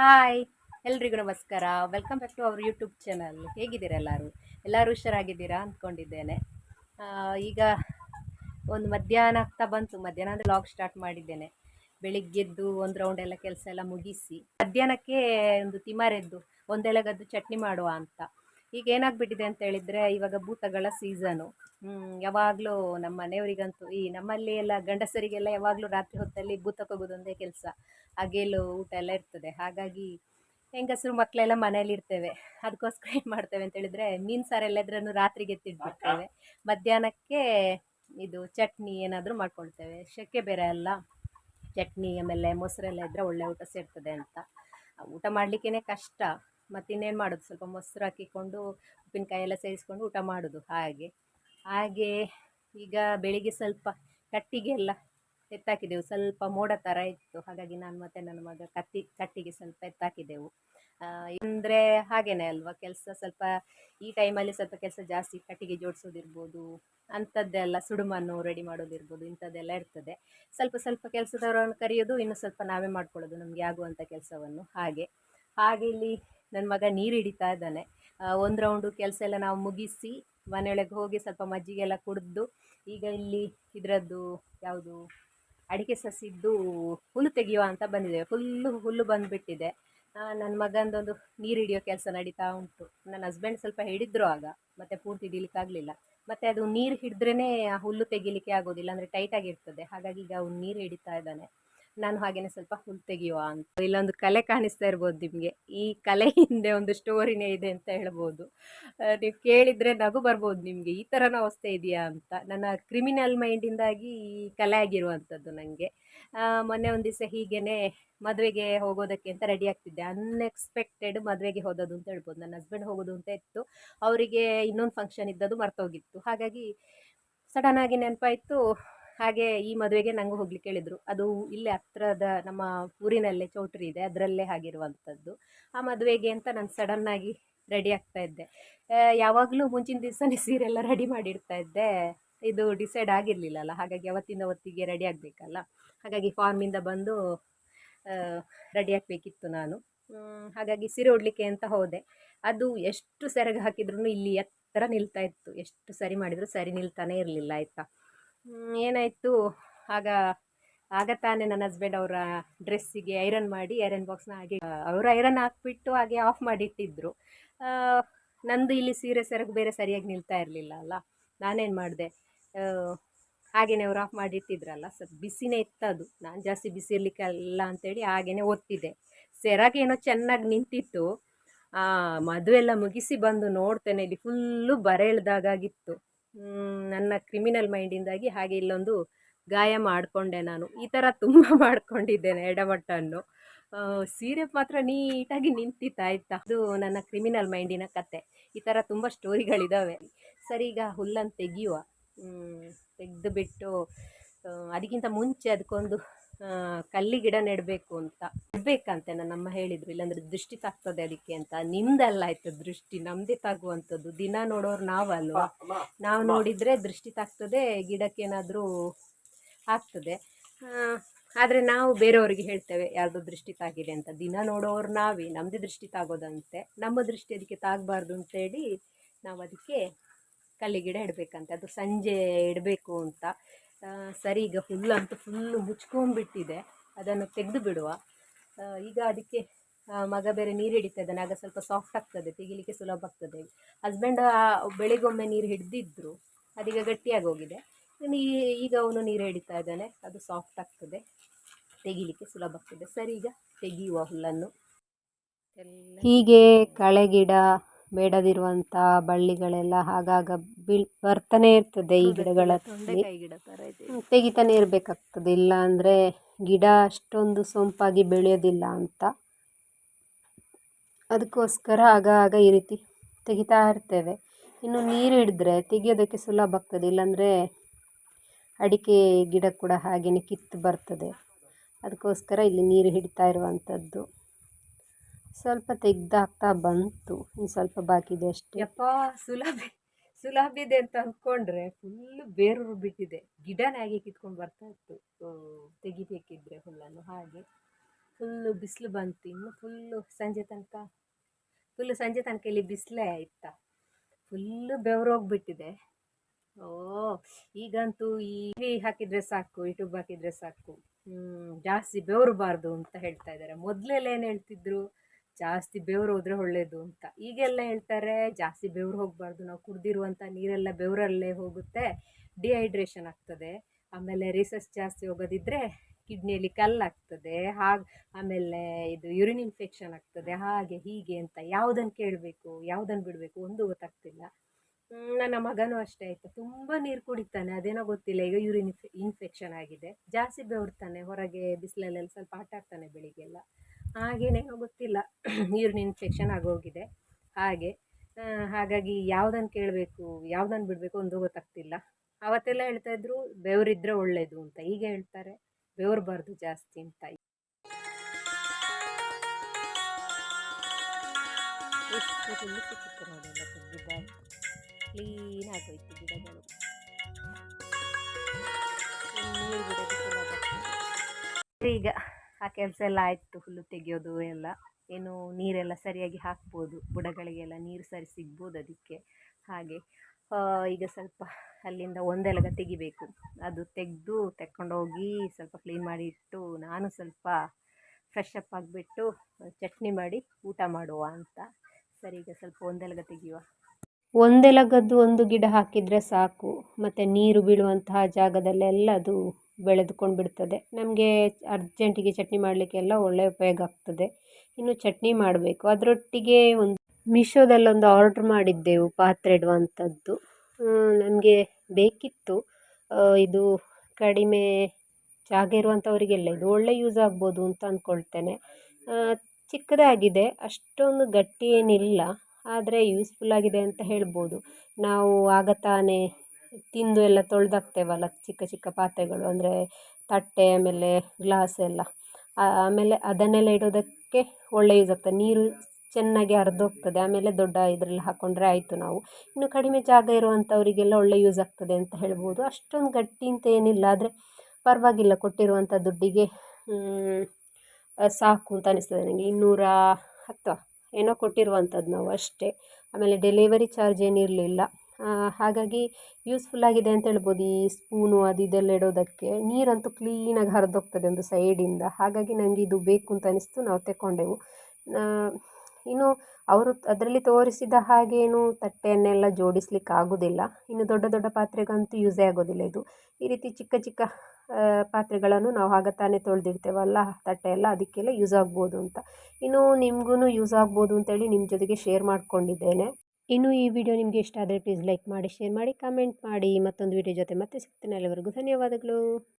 Hi, ಎಲ್ರಿಗೂ ನಮಸ್ಕಾರ. Welcome back to our YouTube channel ಹೇಗಿದ್ದೀರ ಎಲ್ಲರೂ? ಎಲ್ಲರೂ ಹುಷಾರಾಗಿದ್ದೀರಾ ಅಂದ್ಕೊಂಡಿದ್ದೇನೆ. ಈಗ ಒಂದು ಮಧ್ಯಾಹ್ನ ಆಗ್ತಾ ಬಂತು. ಮಧ್ಯಾಹ್ನ ಅಂದರೆ ಲಾಗ್ ಸ್ಟಾರ್ಟ್ ಮಾಡಿದ್ದೇನೆ. ಬೆಳಿಗ್ಗೆದ್ದು ಒಂದು ರೌಂಡ್ ಎಲ್ಲ ಕೆಲಸ ಎಲ್ಲ ಮುಗಿಸಿ, ಮಧ್ಯಾಹ್ನಕ್ಕೆ ಒಂದು ತಿಮಾರೆದ್ದು ಒಂದೆಲಗದ್ದು ಚಟ್ನಿ ಮಾಡುವ ಅಂತ. ಈಗ ಏನಾಗ್ಬಿಟ್ಟಿದೆ ಅಂತ ಹೇಳಿದ್ರೆ, ಇವಾಗ ಭೂತಗಳ ಸೀಸನು ಯಾವಾಗಲೂ ನಮ್ಮ ಮನೆಯವರಿಗಂತೂ, ಈ ನಮ್ಮಲ್ಲಿ ಎಲ್ಲ ಗಂಡಸರಿಗೆಲ್ಲ ಯಾವಾಗಲೂ ರಾತ್ರಿ ಹೊತ್ತಲ್ಲಿ ಭೂತ ಹೋಗೋದೊಂದೇ ಕೆಲಸ. ಅಗೇಲು ಊಟ ಎಲ್ಲ ಇರ್ತದೆ. ಹಾಗಾಗಿ ಹೆಂಗಸರು ಮಕ್ಕಳೆಲ್ಲ ಮನೇಲಿ ಇರ್ತೇವೆ. ಅದಕ್ಕೋಸ್ಕರ ಏನು ಮಾಡ್ತೇವೆ ಅಂತ ಹೇಳಿದ್ರೆ, ಮೀನು ಸಾರೆಲ್ಲ ಇದ್ರೂ ರಾತ್ರಿಗೆ ತಿಂದ್ಬಿಡ್ತೇವೆ. ಮಧ್ಯಾಹ್ನಕ್ಕೆ ಇದು ಚಟ್ನಿ ಏನಾದರೂ ಮಾಡ್ಕೊಳ್ತೇವೆ. ಶೆಕೆ ಬೇರೆ ಅಲ್ಲ. ಚಟ್ನಿ, ಆಮೇಲೆ ಮೊಸರೆಲ್ಲ ಇದ್ದರೆ ಒಳ್ಳೆ ಊಟ ಸೇರ್ತದೆ ಅಂತ. ಊಟ ಮಾಡಲಿಕ್ಕೇ ಕಷ್ಟ. ಮತ್ತು ಇನ್ನೇನು ಮಾಡೋದು? ಸ್ವಲ್ಪ ಮೊಸರು ಹಾಕಿಕೊಂಡು ಉಪ್ಪಿನಕಾಯಿ ಎಲ್ಲ ಸೇರಿಸ್ಕೊಂಡು ಊಟ ಮಾಡೋದು ಹಾಗೆ. ಹಾಗೆ ಈಗ ಬೆಳಿಗ್ಗೆ ಸ್ವಲ್ಪ ಕಟ್ಟಿಗೆ ಎಲ್ಲ ಎತ್ತಾಕಿದೆವು. ಸ್ವಲ್ಪ ಮೋಡ ಥರ ಇತ್ತು. ಹಾಗಾಗಿ ನಾನು ಮತ್ತು ನನ್ನ ಮಗ ಕತ್ತಿ, ಕಟ್ಟಿಗೆ ಸ್ವಲ್ಪ ಎತ್ತಾಕಿದೆವು. ಅಂದರೆ ಹಾಗೇನೆ ಅಲ್ವಾ? ಕೆಲಸ ಸ್ವಲ್ಪ ಈ ಟೈಮಲ್ಲಿ ಸ್ವಲ್ಪ ಕೆಲಸ ಜಾಸ್ತಿ ಕಟ್ಟಿಗೆ ಜೋಡಿಸೋದಿರ್ಬೋದು, ಅಂಥದ್ದೆಲ್ಲ ಸುಡುಮಣ್ಣು ರೆಡಿ ಮಾಡೋದಿರ್ಬೋದು, ಇಂಥದ್ದೆಲ್ಲ ಇರ್ತದೆ. ಸ್ವಲ್ಪ ಸ್ವಲ್ಪ ಕೆಲಸದವರನ್ನು ಕರೆಯೋದು, ಇನ್ನು ಸ್ವಲ್ಪ ನಾವೇ ಮಾಡ್ಕೊಳ್ಳೋದು ನಮಗೆ ಆಗುವಂಥ ಕೆಲಸವನ್ನು. ಹಾಗೆ ಹಾಗೆ ಇಲ್ಲಿ ನನ್ನ ಮಗ ನೀರು ಹಿಡಿತಾ ಇದ್ದಾನೆ. ಒಂದು ರೌಂಡು ಕೆಲಸ ಎಲ್ಲ ನಾವು ಮುಗಿಸಿ ಮನೆಯೊಳಗೆ ಹೋಗಿ ಸ್ವಲ್ಪ ಮಜ್ಜಿಗೆ ಎಲ್ಲ ಕುಡಿದು ಈಗ ಇಲ್ಲಿ ಇದರದ್ದು ಯಾವುದು ಅಡಿಕೆ ಸಸಿದ್ದು ಹುಲ್ಲು ತೆಗೆಯುವ ಅಂತ ಬಂದಿದ್ದೇವೆ. ಫುಲ್ಲು ಹುಲ್ಲು ಬಂದುಬಿಟ್ಟಿದೆ. ನನ್ನ ಮಗಂದೊಂದು ನೀರು ಹಿಡಿಯೋ ಕೆಲಸ ನಡೀತಾ ಉಂಟು. ನನ್ನ ಹಸ್ಬೆಂಡ್ ಸ್ವಲ್ಪ ಹಿಡಿದ್ರು ಆಗ, ಮತ್ತೆ ಪೂರ್ತಿ ಹಿಡಿಲಿಕ್ಕಾಗಲಿಲ್ಲ ಮತ್ತು ಅದು ನೀರು ಹಿಡಿದ್ರೇ ಹುಲ್ಲು ತೆಗಿಲಿಕ್ಕೆ ಆಗೋದಿಲ್ಲ, ಅಂದರೆ ಟೈಟಾಗಿರ್ತದೆ ಹಾಗಾಗಿ ಈಗ ಅವ್ನು ನೀರು ಹಿಡಿತಾ ಇದ್ದಾನೆ. ನಾನು ಹಾಗೇನೆ ಸ್ವಲ್ಪ ಹುಲ್ ತೆಗೆಯುವ ಅಂತ. ಇಲ್ಲೊಂದು ಕಲೆ ಕಾಣಿಸ್ತಾ ಇರ್ಬೋದು ನಿಮಗೆ. ಈ ಕಲೆ ಹಿಂದೆ ಒಂದು ಸ್ಟೋರಿನೇ ಇದೆ ಅಂತ ಹೇಳ್ಬೋದು. ನೀವು ಕೇಳಿದರೆ ನಗು ಬರ್ಬೋದು ನಿಮಗೆ. ಈ ಥರನ ಅವಸ್ಥೆ ಇದೆಯಾ ಅಂತ. ನನ್ನ ಕ್ರಿಮಿನಲ್ ಮೈಂಡಿಂದಾಗಿ ಈ ಕಲೆ ಆಗಿರುವಂಥದ್ದು ನನಗೆ ಮೊನ್ನೆ ಒಂದು ದಿವಸ ಹೀಗೇನೆ ಮದುವೆಗೆ ಹೋಗೋದಕ್ಕೆ ಅಂತ ರೆಡಿ ಆಗ್ತಿದ್ದೆ. ಅನ್ಎಕ್ಸ್ಪೆಕ್ಟೆಡ್ ಮದುವೆಗೆ ಹೋದದು ಅಂತ ಹೇಳ್ಬೋದು. ನನ್ನ ಹಸ್ಬೆಂಡ್ ಹೋಗೋದು ಅಂತ ಇತ್ತು. ಅವರಿಗೆ ಇನ್ನೊಂದು ಫಂಕ್ಷನ್ ಇದ್ದದ್ದು ಮರ್ತೋಗಿತ್ತು. ಹಾಗಾಗಿ ಸಡನ್ ಆಗಿ ನೆನಪಾಯಿತು. ಹಾಗೆ ಈ ಮದುವೆಗೆ ನಂಗೆ ಹೋಗ್ಲಿಕ್ಕೆ ಹೇಳಿದರು. ಅದು ಇಲ್ಲೇ ಹತ್ರದ ನಮ್ಮ ಊರಿನಲ್ಲೇ ಚೌಟ್ರಿ ಇದೆ, ಅದರಲ್ಲೇ ಆಗಿರುವಂಥದ್ದು ಆ ಮದುವೆಗೆ ಅಂತ ನಾನು ಸಡನ್ನಾಗಿ ರೆಡಿ ಆಗ್ತಾ ಇದ್ದೆ. ಯಾವಾಗಲೂ ಮುಂಚಿನ ದಿವಸನೇ ಸೀರೆಲ್ಲ ರೆಡಿ ಮಾಡಿಡ್ತಾ ಇದ್ದೆ. ಇದು ಡಿಸೈಡ್ ಆಗಿರಲಿಲ್ಲಲ್ಲ, ಹಾಗಾಗಿ ಅವತ್ತಿಂದ ಅವತ್ತಿಗೆ ರೆಡಿ ಆಗಬೇಕಲ್ಲ. ಹಾಗಾಗಿ ಫಾರ್ಮಿಂದ ಬಂದು ರೆಡಿ ಆಗಬೇಕಿತ್ತು ನಾನು. ಹಾಗಾಗಿ ಸೀರೆ ಉಡ್ಲಿಕ್ಕೆ ಅಂತ ಹೋದೆ. ಅದು ಎಷ್ಟು ಸೆರಗು ಹಾಕಿದ್ರು ಇಲ್ಲಿ ಎತ್ತರ ನಿಲ್ತಾ ಇತ್ತು. ಎಷ್ಟು ಸರಿ ಮಾಡಿದರೂ ಸರಿ ನಿಲ್ತಾನೆ ಇರಲಿಲ್ಲ, ಆಯಿತಾ? ಏನಾಯಿತು? ಆಗ ಆಗ ತಾನೇ ನನ್ನ ಹಸ್ಬೆಂಡ್ ಅವರ ಡ್ರೆಸ್ಸಿಗೆ ಐರನ್ ಮಾಡಿ ಐರನ್ ಬಾಕ್ಸ್ನ ಹಾಗೆ ಅವರು ಐರನ್ ಹಾಕ್ಬಿಟ್ಟು ಹಾಗೆ ಆಫ್ ಮಾಡಿಟ್ಟಿದ್ರು. ನಂದು ಇಲ್ಲಿ ಸೀರೆ ಸೆರಗು ಬೇರೆ ಸರಿಯಾಗಿ ನಿಲ್ತಾ ಇರಲಿಲ್ಲ ಅಲ್ಲ? ನಾನೇನು ಮಾಡಿದೆ? ಹಾಗೆಯೇ ಅವ್ರು ಆಫ್ ಮಾಡಿಟ್ಟಿದ್ರಲ್ಲ? ಸ್ವಲ್ಪ ಬಿಸಿನೇ ಇತ್ತದು. ನಾನು ಜಾಸ್ತಿ ಬಿಸಿ ಇರಲಿಕ್ಕಲ್ಲ ಅಂತೇಳಿ ಹಾಗೆಯೇ ಒತ್ತಿದೆ. ಸೆರಗೇನೋ ಚೆನ್ನಾಗಿ ನಿಂತಿತ್ತು. ಮದುವೆ ಎಲ್ಲ ಮುಗಿಸಿ ಬಂದು ನೋಡ್ತೇನೆ. ಇಲ್ಲಿ ಫುಲ್ಲು ಬರೆ ಎಳ್ದಾಗಿತ್ತು ನನ್ನ ಕ್ರಿಮಿನಲ್ ಮೈಂಡಿಂದಾಗಿ ಹಾಗೆ ಇಲ್ಲೊಂದು ಗಾಯ ಮಾಡಿಕೊಂಡೆ ನಾನು. ಈ ಥರ ತುಂಬ ಮಾಡ್ಕೊಂಡಿದ್ದೇನೆ ಎಡಮಟ್ಟನ್ನು. ಸೀರೆ ಮಾತ್ರ ನೀಟಾಗಿ ನಿಂತಿತ್ತಾ ಆಯಿತಾ ಅದು ನನ್ನ ಕ್ರಿಮಿನಲ್ ಮೈಂಡಿನ ಕತೆ. ಈ ಥರ ತುಂಬ ಸ್ಟೋರಿಗಳಿದ್ದಾವೆ ಸರಿ, ಈಗ ಹುಲ್ಲನ್ನು ತೆಗೆಯುವ. ತೆಗೆದುಬಿಟ್ಟು ಅದಕ್ಕಿಂತ ಮುಂಚೆ ಅದಕ್ಕೊಂದು ಕಲ್ಲಿ ಗಿಡ ನೆಡಬೇಕು ಅಂತ. ನೆಡಬೇಕಂತೆ ನಮ್ಮ ಹೇಳಿದ್ರು. ಇಲ್ಲಾಂದ್ರೆ ದೃಷ್ಟಿ ತಾಗ್ತದೆ ಅದಕ್ಕೆ ಅಂತ. ನಿಮ್ದಲ್ಲ ಆಯ್ತು ದೃಷ್ಟಿ ನಮ್ದೇ ತಾಗುವಂಥದ್ದು. ದಿನ ನೋಡೋರು ನಾವಲ್ವ? ನಾವು ನೋಡಿದರೆ ದೃಷ್ಟಿ ತಾಗ್ತದೆ ಗಿಡಕ್ಕೇನಾದರೂ ಆಗ್ತದೆ. ಆದರೆ ನಾವು ಬೇರೆಯವರಿಗೆ ಹೇಳ್ತೇವೆ ಯಾರ್ದೋ ದೃಷ್ಟಿ ತಾಗಿದೆ ಅಂತ. ದಿನ ನೋಡೋರು ನಾವೇ ನಮ್ಮದೇ ದೃಷ್ಟಿ ತಾಗೋದಂತೆ. ನಮ್ಮ ದೃಷ್ಟಿ ಅದಕ್ಕೆ ತಾಗಬಾರ್ದು ಅಂತೇಳಿ ನಾವು ಅದಕ್ಕೆ ಕಲ್ಲಿಗಿಡ ಇಡಬೇಕಂತೆ ಅದು ಸಂಜೆ ಇಡಬೇಕು ಅಂತ. ಸರಿ, ಈಗ ಹುಲ್ಲಂತೂ ಫುಲ್ಲು ಮುಚ್ಕೊಂಡ್ಬಿಟ್ಟಿದೆ. ಅದನ್ನು ತೆಗೆದು ಬಿಡುವ ಈಗ ಅದಕ್ಕೆ ಮಗ ಬೇರೆ ನೀರು ಹಿಡಿತಾ ಇದ್ದಾನೆ ಆಗ ಸ್ವಲ್ಪ ಸಾಫ್ಟ್ ಆಗ್ತದೆ. ತೆಗಿಲಿಕ್ಕೆ ಸುಲಭ ಆಗ್ತದೆ. ಹಸ್ಬೆಂಡ್ ಬೆಳಿಗೊಮ್ಮೆ ನೀರು ಹಿಡಿದಿದ್ರು, ಅದೀಗ ಗಟ್ಟಿಯಾಗಿ ಹೋಗಿದೆ. ಈಗ ಅವನು ನೀರು ಹಿಡಿತಾ ಇದ್ದಾನೆ. ಅದು ಸಾಫ್ಟ್ ಆಗ್ತದೆ. ತೆಗಿಲಿಕ್ಕೆ ಸುಲಭ ಆಗ್ತದೆ. ಸರಿ, ಈಗ ತೆಗೆಯುವ ಹುಲ್ಲನ್ನು. ಹೀಗೆ ಕಳೆಗಿಡ ಬೇಡದಿರುವಂಥ ಬಳ್ಳಿಗಳೆಲ್ಲ ಆಗಾಗ ಬೀಳ್ ಬರ್ತಾನೆ ಇರ್ತದೆ ಈ ಗಿಡಗಳ ತೆಗಿತಾನೆ ಇರಬೇಕಾಗ್ತದೆ. ಇಲ್ಲ ಅಂದರೆ ಗಿಡ ಅಷ್ಟೊಂದು ಸೊಂಪಾಗಿ ಬೆಳೆಯೋದಿಲ್ಲ ಅಂತ. ಅದಕ್ಕೋಸ್ಕರ ಆಗಾಗ ಆಗ ಈ ರೀತಿ ತೆಗಿತಾ ಇರ್ತೇವೆ. ಇನ್ನು ನೀರು ಹಿಡಿದ್ರೆ ತೆಗಿಯೋದಕ್ಕೆ ಸುಲಭ ಆಗ್ತದೆ. ಇಲ್ಲಾಂದರೆ ಅಡಿಕೆ ಗಿಡ ಕೂಡ ಹಾಗೆಯೇ ಕಿತ್ತು ಬರ್ತದೆ. ಅದಕ್ಕೋಸ್ಕರ ಇಲ್ಲಿ ನೀರು ಹಿಡಿತಾ ಇರುವಂಥದ್ದು ಸ್ವಲ್ಪ ತೆಗ್ದಾಗ್ತಾ ಬಂತು. ಇನ್ನು ಸ್ವಲ್ಪ ಬಾಕಿ ಇದೆ ಅಷ್ಟೇ. ಯಪ್ಪ, ಸುಲಭ ಸುಲಭ ಇದೆ ಅಂತ ಅಂದ್ಕೊಂಡ್ರೆ ಫುಲ್ಲು ಬೇರೂರು ಬಿಟ್ಟಿದೆ ಗಿಡನೇ ಹಾಗೆ ಕಿತ್ಕೊಂಡು ಬರ್ತಾ ಇತ್ತು. ತೆಗಿಬೇಕಿದ್ರೆ ಹುಲ್ಲನ್ನು. ಹಾಗೆ ಫುಲ್ಲು ಬಿಸಿಲು ಬಂತು. ಇನ್ನು ಫುಲ್ಲು ಸಂಜೆ ತನಕ ಫುಲ್ಲು ಸಂಜೆ ತನಕ ಇಲ್ಲಿ ಬಿಸಿಲೇ ಇತ್ತಾ. ಫುಲ್ಲು ಬೆವರೋಗ್ಬಿಟ್ಟಿದೆ. ಓ, ಈಗಂತೂ ಈ ಹಾಕಿದ್ರೆ ಸಾಕು ಯೂಟ್ಯೂಬ್ ಹಾಕಿದರೆ ಸಾಕು. ಜಾಸ್ತಿ ಬೆವರಬಾರ್ದು ಅಂತ ಹೇಳ್ತಾ ಇದ್ದಾರೆ. ಮೊದಲೆಲ್ಲ ಏನು ಹೇಳ್ತಿದ್ರು? ಜಾಸ್ತಿ ಬೆವರು ಹೋದ್ರೆ ಒಳ್ಳೇದು ಅಂತ. ಈಗೆಲ್ಲ ಹೇಳ್ತಾರೆ, ಜಾಸ್ತಿ ಬೆವರು ಹೋಗಬಾರ್ದು, ನಾವು ಕುಡ್ದಿರುವಂಥ ನೀರೆಲ್ಲ ಬೆವರಲ್ಲೇ ಹೋಗುತ್ತೆ ಡಿಹೈಡ್ರೇಷನ್ ಆಗ್ತದೆ. ಆಮೇಲೆ ರಿಸಸ್ ಜಾಸ್ತಿ ಹೋಗೋದಿದ್ರೆ ಕಿಡ್ನಿಯಲ್ಲಿ ಕಲ್ಲಾಗ್ತದೆ, ಹಾಗೆ, ಆಮೇಲೆ ಇದು ಯೂರಿನ್ ಇನ್ಫೆಕ್ಷನ್ ಆಗ್ತದೆ, ಹಾಗೆ ಹೀಗೆ ಅಂತ. ಯಾವುದನ್ನು ಕೇಳಬೇಕು ಯಾವುದನ್ನು ಬಿಡಬೇಕು, ಒಂದು ಗೊತ್ತಾಗ್ತಿಲ್ಲ. ನನ್ನ ಮಗನೂ ಅಷ್ಟೇ ಆಯಿತು. ತುಂಬ ನೀರು ಕುಡಿತಾನೆ, ಅದೇನೋ ಗೊತ್ತಿಲ್ಲ, ಈಗ ಯೂರಿನ್ ಇನ್ಫೆಕ್ಷನ್ ಆಗಿದೆ. ಜಾಸ್ತಿ ಬೆವರ್ತಾನೆ ಹೊರಗೆ ಬಿಸಿಲಲ್ಲೆಲ್ಲ ಸ್ವಲ್ಪ ಆಟ ಆಡ್ತಾನೆ ಬೆಳಿಗ್ಗೆಲ್ಲ. ಹಾಗೇನೇನೋ ಗೊತ್ತಿಲ್ಲ. ಯೂರಿನ್ ಇನ್ಫೆಕ್ಷನ್ ಆಗೋಗಿದೆ. ಹಾಗೆ ಹಾಗಾಗಿ ಯಾವುದನ್ನು ಕೇಳಬೇಕು ಯಾವುದನ್ನು ಬಿಡಬೇಕು ಒಂದು ಗೊತ್ತಾಗ್ತಿಲ್ಲ. ಅವತ್ತೆಲ್ಲ ಹೇಳ್ತಾ ಇದ್ರು ಬೆವರಿದ್ರೆ ಒಳ್ಳೆಯದು ಅಂತ. ಈಗ ಹೇಳ್ತಾರೆ ಬೆವರಬಾರ್ದು ಜಾಸ್ತಿ ಅಂತ. ಕ್ಲೀನ್ ಆಗೋಯ್ತು ಗಿಡಗಳು. ಈಗ ಆ ಕೆಲಸ ಎಲ್ಲ ಆಯಿತು, ಹುಲ್ಲು ತೆಗೆಯೋದು ಎಲ್ಲ. ಏನು ನೀರೆಲ್ಲ ಸರಿಯಾಗಿ ಹಾಕ್ಬೋದು, ಬುಡಗಳಿಗೆಲ್ಲ ನೀರು ಸರಿ ಸಿಗ್ಬೋದು ಅದಕ್ಕೆ. ಹಾಗೆ ಈಗ ಸ್ವಲ್ಪ ಅಲ್ಲಿಂದ ಒಂದೆಲಗ ತೆಗಿಬೇಕು. ಅದು ತೆಗೆದು ತೆಕ್ಕೊಂಡೋಗಿ ಸ್ವಲ್ಪ ಕ್ಲೀನ್ ಮಾಡಿ ಇಟ್ಟು ನಾನು ಸ್ವಲ್ಪ ಫ್ರೆಶ್ ಅಪ್ ಆಗಿಬಿಟ್ಟು ಚಟ್ನಿ ಮಾಡಿ ಊಟ ಮಾಡುವ ಅಂತ. ಸರಿ, ಈಗ ಸ್ವಲ್ಪ ಒಂದೆಲಗ ತೆಗೆಯುವ. ಒಂದೆಲಗದ್ದು ಒಂದು ಗಿಡ ಹಾಕಿದರೆ ಸಾಕು. ಮತ್ತು ನೀರು ಬೀಳುವಂತಹ ಜಾಗದಲ್ಲೆಲ್ಲ ಅದು ಬೆಳೆದುಕೊಂಡು ಬಿಡ್ತದೆ. ನಮಗೆ ಅರ್ಜೆಂಟಿಗೆ ಚಟ್ನಿ ಮಾಡಲಿಕ್ಕೆಲ್ಲ ಒಳ್ಳೆ ಉಪಯೋಗ ಆಗ್ತದೆ. ಇನ್ನು ಚಟ್ನಿ ಮಾಡಬೇಕು. ಅದರೊಟ್ಟಿಗೆ ಒಂದು ಮೀಶೋದಲ್ಲೊಂದು ಆರ್ಡ್ರ್ ಮಾಡಿದ್ದೆವು, ಪಾತ್ರೆ ಇಡುವಂಥದ್ದು ನಮಗೆ ಬೇಕಿತ್ತು. ಇದು ಕಡಿಮೆ ಜಾಗ ಇರುವಂಥವರಿಗೆಲ್ಲ ಇದು ಒಳ್ಳೆ ಯೂಸ್ ಆಗ್ಬೋದು ಅಂತ ಅಂದ್ಕೊಳ್ತೇನೆ ಚಿಕ್ಕದಾಗಿದೆ. ಅಷ್ಟೊಂದು ಗಟ್ಟಿ ಏನಿಲ್ಲ. ಆದರೆ ಯೂಸ್ಫುಲ್ ಆಗಿದೆ ಅಂತ ಹೇಳ್ಬೋದು. ನಾವು ಆಗ ತಾನೇ ತಿಂದು ಎಲ್ಲ ತೊಳೆದಾಕ್ತೇವಲ್ಲ ಚಿಕ್ಕ ಚಿಕ್ಕ ಪಾತ್ರೆಗಳು ಅಂದರೆ ತಟ್ಟೆ, ಆಮೇಲೆ ಗ್ಲಾಸ್ ಎಲ್ಲ. ಆಮೇಲೆ ಅದನ್ನೆಲ್ಲ ಇಡೋದಕ್ಕೆ ಒಳ್ಳೆ ಯೂಸ್ ಆಗ್ತದೆ. ನೀರು ಚೆನ್ನಾಗಿ ಹರಿದೋಗ್ತದೆ. ಆಮೇಲೆ ದೊಡ್ಡ ಇದರಲ್ಲಿ ಹಾಕ್ಕೊಂಡ್ರೆ ಆಯಿತು ನಾವು. ಇನ್ನು ಕಡಿಮೆ ಜಾಗ ಇರುವಂಥವರಿಗೆಲ್ಲ ಒಳ್ಳೆ ಯೂಸ್ ಆಗ್ತದೆ ಅಂತ ಹೇಳ್ಬೋದು. ಅಷ್ಟೊಂದು ಗಟ್ಟಿ ಅಂತ ಏನಿಲ್ಲ. ಆದರೆ ಪರವಾಗಿಲ್ಲ ಕೊಟ್ಟಿರುವಂಥ ದುಡ್ಡಿಗೆ ಸಾಕು ಅಂತ ಅನಿಸ್ತದೆ ನನಗೆ ಇನ್ನೂರ ಹತ್ತು, ಏನೋ ಕೊಟ್ಟಿರುವಂಥದ್ದು ನಾವು ಅಷ್ಟೇ. ಆಮೇಲೆ ಡೆಲಿವರಿ ಚಾರ್ಜ್ ಏನಿರಲಿಲ್ಲ. ಹಾಗಾಗಿ ಯೂಸ್ಫುಲ್ ಆಗಿದೆ ಅಂತ ಹೇಳ್ಬೋದು. ಈ ಸ್ಪೂನು ಅದು ಇದೆಲ್ಲ ಇಡೋದಕ್ಕೆ. ನೀರಂತೂ ಕ್ಲೀನಾಗಿ ಹರಿದೋಗ್ತದೆ ಒಂದು ಸೈಡಿಂದ ಹಾಗಾಗಿ ನನಗೆ ಇದು ಬೇಕು ಅಂತ ಅನಿಸ್ತು. ನಾವು ತೆಕ್ಕೊಂಡೆವು. ಇನ್ನು ಅವರು ಅದರಲ್ಲಿ ತೋರಿಸಿದ ಹಾಗೇನು ತಟ್ಟೆಯನ್ನೆಲ್ಲ ಜೋಡಿಸ್ಲಿಕ್ಕೆ ಆಗೋದಿಲ್ಲ. ಇನ್ನು ದೊಡ್ಡ ದೊಡ್ಡ ಪಾತ್ರೆಗಂತೂ ಯೂಸೇ ಆಗೋದಿಲ್ಲ ಇದು. ಈ ರೀತಿ ಚಿಕ್ಕ ಚಿಕ್ಕ ಪಾತ್ರೆಗಳನ್ನು ನಾವು ಆಗ ತಾನೇ ತೊಳೆದಿರ್ತೇವಲ್ಲ ತಟ್ಟೆ ಎಲ್ಲ ಅದಕ್ಕೆಲ್ಲ ಯೂಸ್ ಆಗ್ಬೋದು ಅಂತ. ಇನ್ನು ನಿಮಗೂ ಯೂಸ್ ಆಗ್ಬೋದು ಅಂತೇಳಿ ನಿಮ್ಮ ಜೊತೆಗೆ ಶೇರ್ ಮಾಡ್ಕೊಂಡಿದ್ದೇನೆ. ಇನ್ನು ಈ ವಿಡಿಯೋ ನಿಮಗೆ ಇಷ್ಟ ಆದರೆ ಪ್ಲೀಸ್ ಲೈಕ್ ಮಾಡಿ ಶೇರ್ ಮಾಡಿ ಕಮೆಂಟ್ ಮಾಡಿ. ಮತ್ತೊಂದು ವಿಡಿಯೋ ಜೊತೆ ಮತ್ತೆ ಸಿಗ್ತೇನೆ. ಅಲ್ಲಿವರೆಗೂ ಧನ್ಯವಾದಗಳು.